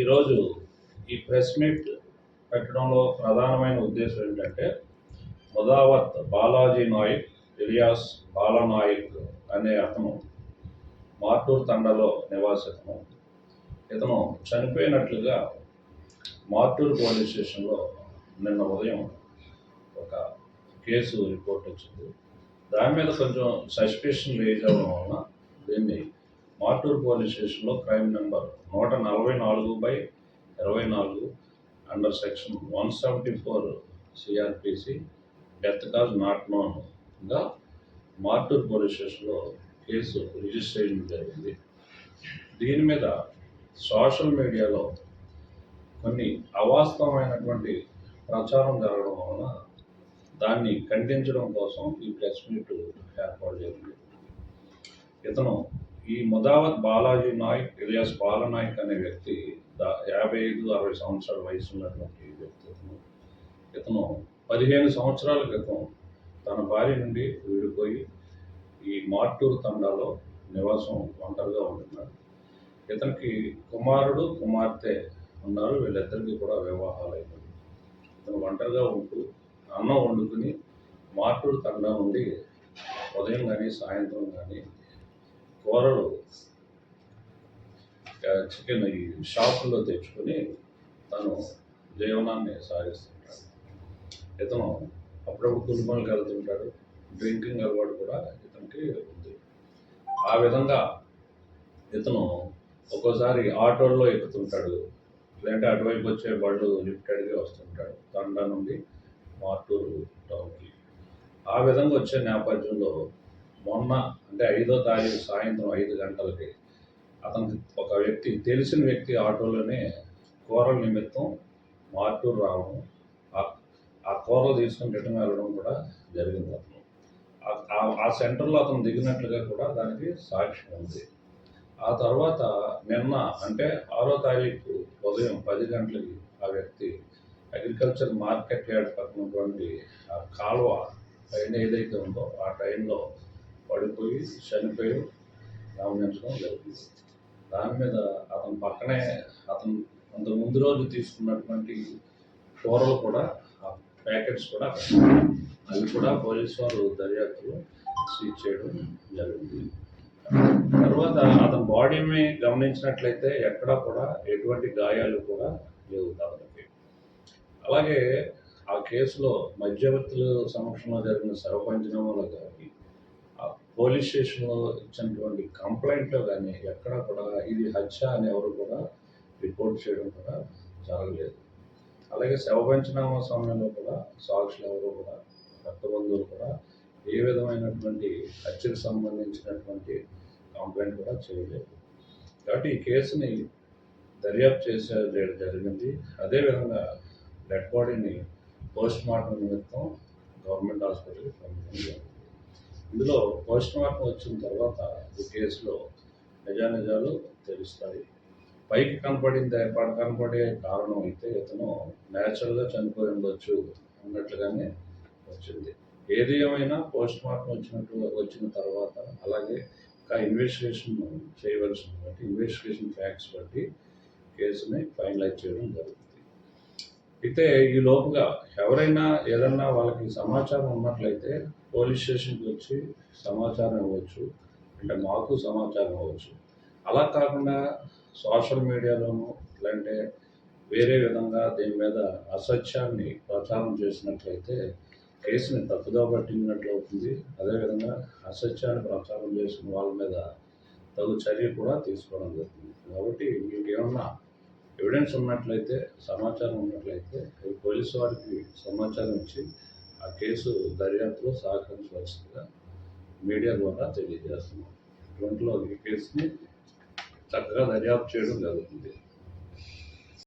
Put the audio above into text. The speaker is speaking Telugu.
ఈరోజు ఈ ప్రెస్ మీట్ పెట్టడంలో ప్రధానమైన ఉద్దేశం ఏంటంటే ముదావత్ బాలాజీ నాయక్ ఇలియాస్ బాలనాయక్ అనే అతను మార్టూర్ తండలో నివాసితను. ఇతను చనిపోయినట్లుగా మార్టూర్ పోలీస్ స్టేషన్లో నిన్న ఉదయం ఒక కేసు రిపోర్ట్ వచ్చింది. దాని మీద కొంచెం సస్పెషన్ రేజ్ అవ్వడం వలన దీన్ని మార్టూర్ పోలీస్ స్టేషన్లో క్రైమ్ నెంబర్ నూట నలభై నాలుగు బై ఇరవై నాలుగు under section one seventy four CRPC death cause not నోన్గా Martur police స్టేషన్లో కేసు రిజిస్టర్ చేయడం జరిగింది. దీని మీద సోషల్ మీడియాలో కొన్ని అవాస్తవమైనటువంటి ప్రచారం జరగడం వలన దాన్ని ఖండించడం కోసం ఈ ప్రెస్ మీట్ ఏర్పాటు జరిగింది. ఇతను ఈ ముదావత్ బాలాజీ నాయక్ ఇలియాస్ బాలనాయక్ అనే వ్యక్తి యాభై ఐదు అరవై సంవత్సరాల వయసు ఉన్నటువంటి వ్యక్తి ఇతను ఇతను పదిహేను సంవత్సరాల క్రితం తన భార్య నుండి విడిపోయి ఈ మార్టూరు తండాలో నివాసం ఒంటరిగా ఉంటున్నాడు. ఇతనికి కుమారుడు కుమార్తె ఉన్నారు. వీళ్ళిద్దరికీ కూడా వివాహాలు అయినాయి ఇతను ఒంటరిగా ఉంటూ అన్నం వండుకుని మార్టూరు తండా నుండి ఉదయం కానీ సాయంత్రం కానీ కూరలు చికెన్ ఈ షాపుల్లో తెచ్చుకొని తను జీవనాన్ని సాగిస్తుంటాడు ఇతను అప్పుడప్పుడు కుటుంబాలకు వెళ్తుంటాడు. డ్రింకింగ్ అలవాటు కూడా ఇతనికి ఉంది. ఆ విధంగా ఇతను ఒక్కోసారి ఆటోల్లో ఎక్కుతుంటాడు. లేదంటే అటువైపు వచ్చే బళ్ళు లిఫ్టెడ్గా వస్తుంటాడు. తండా నుండి మార్టూరు టౌన్కి. ఆ విధంగా వచ్చే నేపథ్యంలో మొన్న అంటే ఐదో తారీఖు సాయంత్రం ఐదు గంటలకి అతనికి ఒక వ్యక్తి తెలిసిన వ్యక్తి ఆటోలోనే కూరల నిమిత్తం మార్టూరు రావడం ఆ- ఆ కూరలు తీసుకుని రిటర్న్ వెళ్ళడం కూడా జరిగింది అతను. ఆ- సెంటర్లో అతను దిగినట్లుగా కూడా దానికి సాక్ష్యం ఉంది. ఆ తర్వాత నిన్న అంటే ఆరో తారీఖు ఉదయం పది గంటలకి ఆ వ్యక్తి అగ్రికల్చర్ మార్కెట్ యార్డ్ పక్కన ఆ కాలువ పైన ఏదైతే ఉందో ఆ టైంలో చనిపోయి రామనించడం జరిగింది. దాని మీద అతని పక్కనే అతను అంత ముందు రోజు తీసుకున్నటువంటి కూరలు కూడా ఆ ప్యాకెట్స్ కూడా అవి కూడా పోలీసు వారు దర్యాప్తులో సీజ్ చేయడం జరిగింది. తర్వాత అతని బాడీని గమనించినట్లయితే ఎక్కడా కూడా ఎటువంటి గాయాలు కూడా లేవు అతనికి అలాగే ఆ కేసులో మధ్యవర్తుల సమక్షంలో జరిగిన సర్వపంచనామాలు కానీ పోలీస్ స్టేషన్లో ఇచ్చినటువంటి కంప్లైంట్లో కానీ ఎక్కడ కూడా ఇది హత్య అని ఎవరు కూడా రిపోర్ట్ చేయడం కూడా జరగలేదు. అలాగే శవ పంచనామా సమయంలో కూడా సాక్షులు ఎవరు కూడా రక్త బంధువులు కూడా ఏ విధమైనటువంటి హత్యకు సంబంధించినటువంటి కంప్లైంట్ కూడా చేయలేదు. కాబట్టి ఈ కేసుని దర్యాప్తు చేసే జరిగింది. అదేవిధంగా డెడ్ బాడీని పోస్ట్ మార్టం నిమిత్తం గవర్నమెంట్ హాస్పిటల్కి పంపించడం జరిగింది ఇందులో పోస్ట్ వచ్చిన తర్వాత ఈ కేసులో నిజానిజాలు తెలుస్తాయి. పైకి కనపడింది ఏర్పాటు కనపడే కారణం అయితే ఇతను న్యాచురల్గా చనిపోయి ఉండొచ్చు అన్నట్లుగానే వచ్చింది. ఏది ఏమైనా పోస్ట్ మార్టం వచ్చినట్టు వచ్చిన తర్వాత అలాగే ఇంకా ఇన్వెస్టిగేషన్ చేయవలసిన బట్టి ఇన్వెస్టిగేషన్ ఫ్యాక్ట్స్ బట్టి కేసుని ఫైనలైజ్ చేయడం జరుగుతుంది. అయితే ఈ లోపుగా ఎవరైనా ఏదన్నా వాళ్ళకి సమాచారం ఉన్నట్లయితే పోలీస్ స్టేషన్కి వచ్చి సమాచారం ఇవ్వచ్చు. అంటే మాకు సమాచారం ఇవ్వచ్చు. అలా కాకుండా సోషల్ మీడియాలోనూ లేదంటే వేరే విధంగా దీని మీద అసత్యాన్ని ప్రచారం చేసినట్లయితే కేసుని తప్పుదో పట్టినట్లు అవుతుంది. అదేవిధంగా అసత్యాన్ని ప్రచారం చేసిన వాళ్ళ మీద తగు చర్య కూడా తీసుకోవడం జరుగుతుంది. కాబట్టి మీకు ఏమన్నా ఎవిడెన్స్ ఉన్నట్లయితే సమాచారం ఉన్నట్లయితే పోలీసు వారికి సమాచారం ఇచ్చి ఆ కేసు దర్యాప్తులో సహకరించవలసిందిగా మీడియా ద్వారా తెలియజేస్తున్నాం. ఇటువంటిలో ఈ కేసుని చక్కగా దర్యాప్తు చేయడం జరుగుతుంది.